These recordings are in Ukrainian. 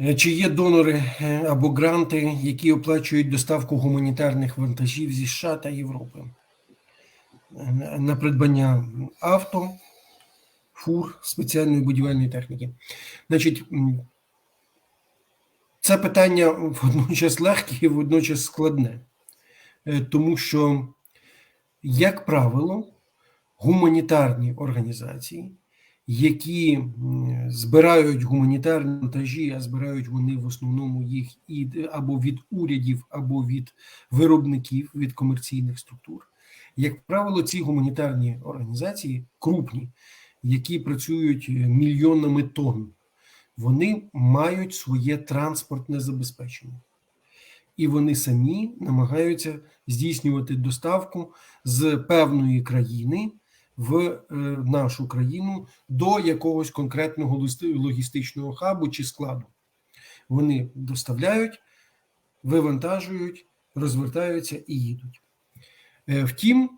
Е, Чи є донори е, або гранти, які оплачують доставку гуманітарних вантажів зі США та Європи Е, на придбання авто, фур, спеціальної будівельної техніки? Значить, це питання водночас легке і водночас складне, тому що, як правило, гуманітарні організації, які збирають гуманітарні вантажі, а збирають вони в основному їх і або від урядів, або від виробників, від комерційних структур. Як правило, ці гуманітарні організації крупні, які працюють мільйонами тонн, вони мають своє транспортне забезпечення. І вони самі намагаються здійснювати доставку з певної країни в е, нашу країну до якогось конкретного логістичного хабу чи складу. Вони доставляють, вивантажують, розвертаються і їдуть. Е, Втім,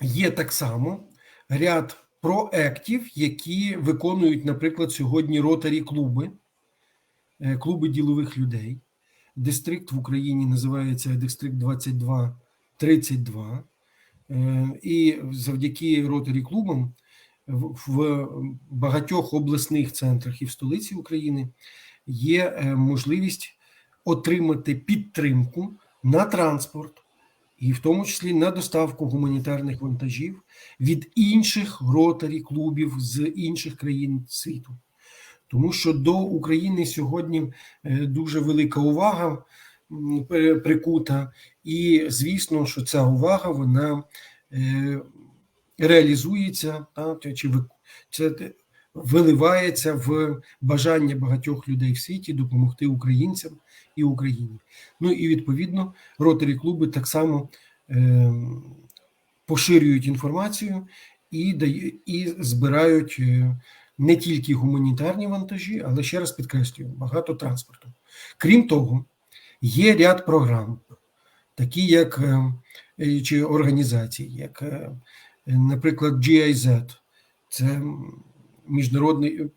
є так само ряд проєктів, які виконують, наприклад, сьогодні ротарі клуби, е, клуби ділових людей. Дистрикт в Україні називається Дистрикт 2232. Е, І завдяки ротарі клубам в багатьох обласних центрах і в столиці України є е, можливість отримати підтримку на транспорт, і в тому числі на доставку гуманітарних вантажів від інших ротарі клубів з інших країн світу. Тому що до України сьогодні е, дуже велика увага прикута, і звісно, що ця увага вона е, реалізується та, чи- це виливається в бажання багатьох людей в світі допомогти українцям і Україні. Ну і відповідно ротарі клуби так само е, поширюють інформацію і і збирають е, не тільки гуманітарні вантажі, але ще раз підкреслюю, багато транспорту. Крім того, є ряд програм, такі як е, е, чи організації, як, е, наприклад, GIZ, це міжнародний,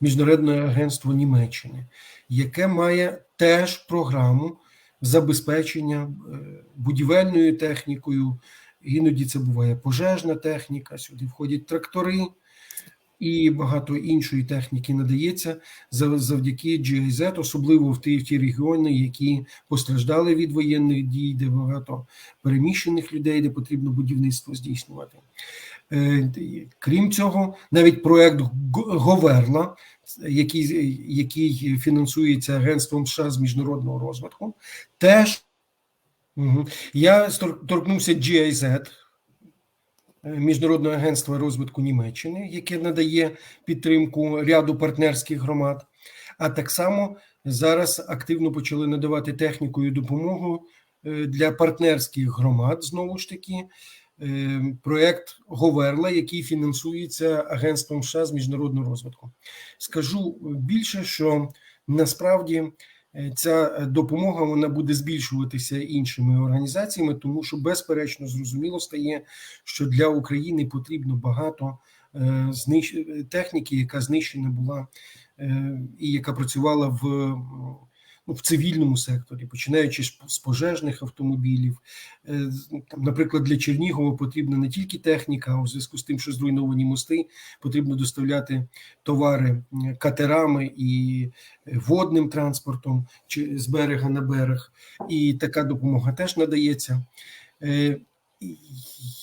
міжнародне агентство Німеччини, яке має теж програму забезпечення будівельною технікою. Іноді це буває пожежна техніка, сюди входять трактори і багато іншої техніки надається за- завдяки GIZ, особливо в ті, в ті регіони, які постраждали від воєнних дій, де багато переміщених людей, де потрібно будівництво здійснювати. Е, Крім цього, навіть проект Говерла, який, який фінансується Агентством США з міжнародного розвитку, теж Мгм. я торкнувся GIZ, Міжнародного агентства розвитку Німеччини, яке надає підтримку ряду партнерських громад. А так само зараз активно почали надавати техніку і допомогу е, для партнерських громад. Знову ж таки, е, проект Говерла, який фінансується Агентством США з міжнародного розвитку. Скажу більше, що насправді е, ця допомога вона буде збільшуватися іншими організаціями, тому що безперечно зрозуміло стає, що для України потрібно багато е, техніки, яка знищена була е, і яка працювала в, в цивільному секторі, починаючи з пожежних автомобілів. Е, там, Наприклад, для Чернігова потрібна не тільки техніка, а у зв'язку з тим, що зруйновані мости, потрібно доставляти товари катерами і е, водним транспортом чи з берега на берег. І така допомога теж надається. Е,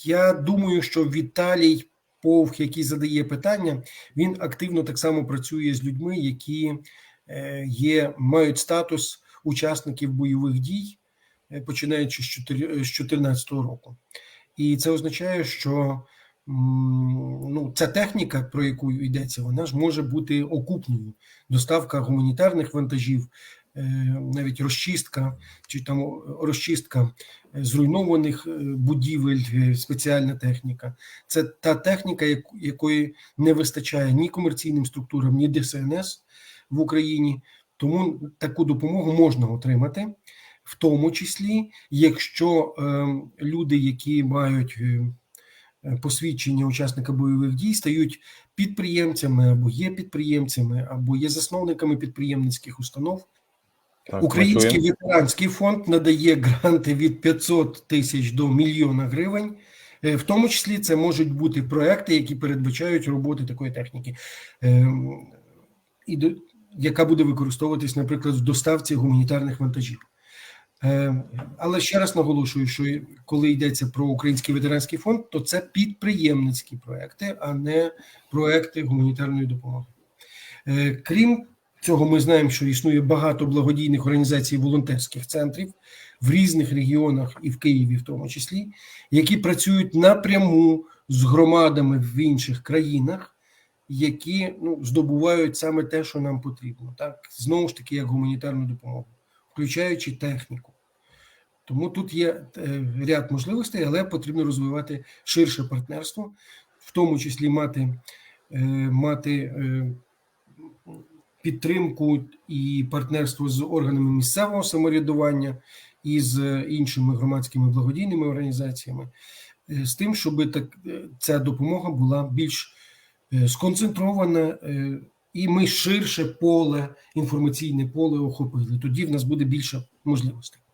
Я думаю, що Віталій Повх, який задає питання, він активно так само працює з людьми, які є, мають статус учасників бойових дій, е, починаючи з 2014 року. І це означає, що ну, ця техніка, про яку йдеться, вона ж може бути окупною. Доставка гуманітарних вантажів, е, навіть розчистка чи там розчистка е, зруйнованих е, будівель, е, спеціальна техніка. Це та техніка, якої не вистачає ні комерційним структурам, ні ДСНС в Україні. Тому таку допомогу можна отримати, в тому числі, якщо е, люди, які мають е, посвідчення учасника бойових дій, стають підприємцями або є підприємцями, або є засновниками підприємницьких установ. Так, Український працюємо. ветеранський фонд надає гранти від 500 тисяч до мільйона гривень. Е, В тому числі це можуть бути проекти, які передбачають роботи такої техніки, Ем, і яка буде використовуватись, наприклад, в доставці гуманітарних вантажів. Е, Але ще раз наголошую, що коли йдеться про український ветеранський фонд, то це підприємницькі проекти, а не проекти гуманітарної допомоги. Е, Крім цього, ми знаємо, що існує багато благодійних організацій волонтерських центрів в різних регіонах і в Києві, в тому числі, які працюють напряму з громадами в інших країнах, які ну, здобувають саме те, що нам потрібно, так знову ж таки, як гуманітарну допомогу, включаючи техніку. Тому тут є е, ряд можливостей, але потрібно розвивати ширше партнерство, в тому числі мати, е, мати е, підтримку і партнерство з органами місцевого самоврядування і з іншими громадськими благодійними організаціями, з тим, щоб так ця допомога була більш е, сконцентрована, е, і ми ширше поле, інформаційне поле охопили. Тоді в нас буде більше можливостей.